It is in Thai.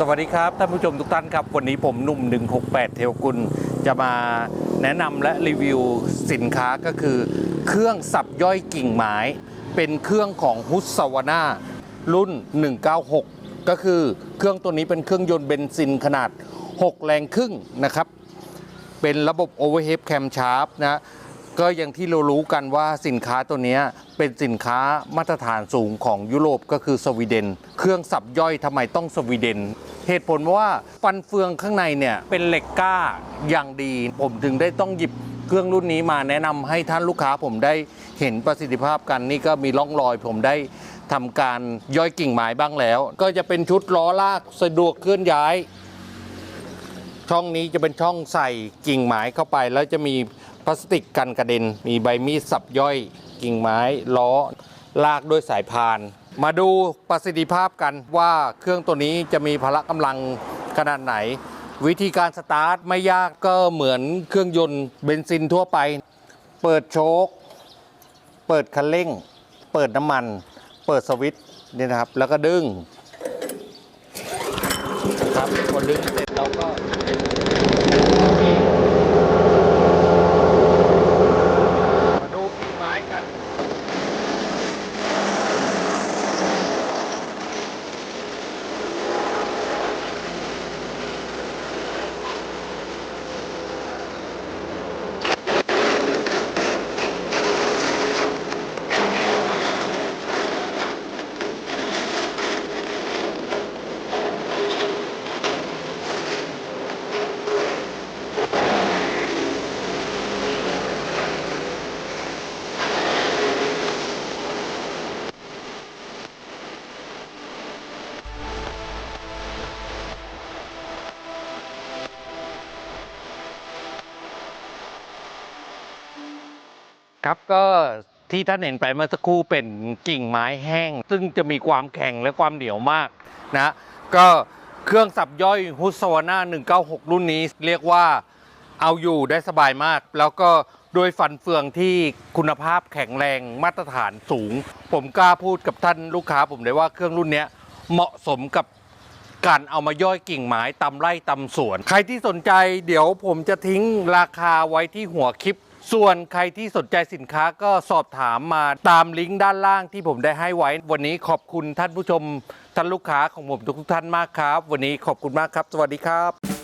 สวัสดีครับท่านผู้ชมทุกท่านครับ วันนี้ผมหนุ่ม 168 เทวกุล จะมาแนะนำและรีวิวสินค้าก็คือ เครื่องสับย่อยกิ่งไม้ เป็นเครื่องของฮุสสวาน่ารุ่น 196 ก็คือเครื่องตัวนี้เป็นเครื่องยนต์เบนซินขนาด 6 แรงครึ่งนะครับ เป็นระบบ Overhead Cam Shaft นะ ก็อย่างที่เรารู้กันว่าสินค้าตัวนี้เป็นสินค้ามาตรฐานสูงของยุโรปก็คือสวีเดน เครื่องสับย่อยทำไมต้องสวีเดน เหตุผลว่าฟันเฟืองข้างในเนี่ยเป็นเหล็กกล้าอย่างดี ผมถึงได้ต้องหยิบเครื่องรุ่นนี้มาแนะนำให้ท่านลูกค้าผมได้เห็นประสิทธิภาพกันนี่ก็มีร่องรอยผมได้ทำการย่อยกิ่งไม้บ้างแล้ว ก็จะเป็นชุดล้อลากสะดวกเคลื่อนย้าย ช่องนี้จะเป็นช่องใส่กิ่งไม้เข้าไป แล้วจะมีพลาสติกกันกระเด็น มีใบมีดสับย่อยกิ่งไม้ล้อ ลากด้วยสายพาน มาดูประสิทธิภาพกันว่าเครื่องตัวนี้จะมีพละกำลังขนาดไหน วิธีการสตาร์ทไม่ยากก็เหมือนเครื่องยนต์เบนซินทั่วไป เปิดโชคเปิดคันเร่ง เปิดน้ำมัน เปิดสวิตช์นี่นะครับ แล้วก็ดึงครับพอดึงเสร็จ เราก็มาดูกิ่งไม้กัน ครับก็ที่ท่านเห็นไปเมื่อสักครู่เป็นกิ่งไม้แห้ง ซึ่งจะมีความแข็งและความเหนียวมากนะก็เครื่องสับย่อยฮุสวาน่า196 รุ่นนี้เรียกว่าเอาอยู่ได้สบายมาก แล้วก็ด้วยฟันเฟืองที่คุณภาพแข็งแรงมาตรฐานสูง ผมกล้าพูดกับท่านลูกค้าผมเลยว่าเครื่องรุ่นนี้เหมาะสมกับการเอามาย่อยกิ่งไม้ตำไร่ตำสวน ใครที่สนใจเดี๋ยวผมจะทิ้งราคาไว้ที่หัวคลิป ส่วนใครที่สนใจสินค้าก็สอบถามมาตามลิงก์ด้านล่างที่ผมได้ให้ไว้ วันนี้ขอบคุณท่านผู้ชมท่านลูกค้าของผมทุกท่านมากครับ วันนี้ขอบคุณมากครับ สวัสดีครับ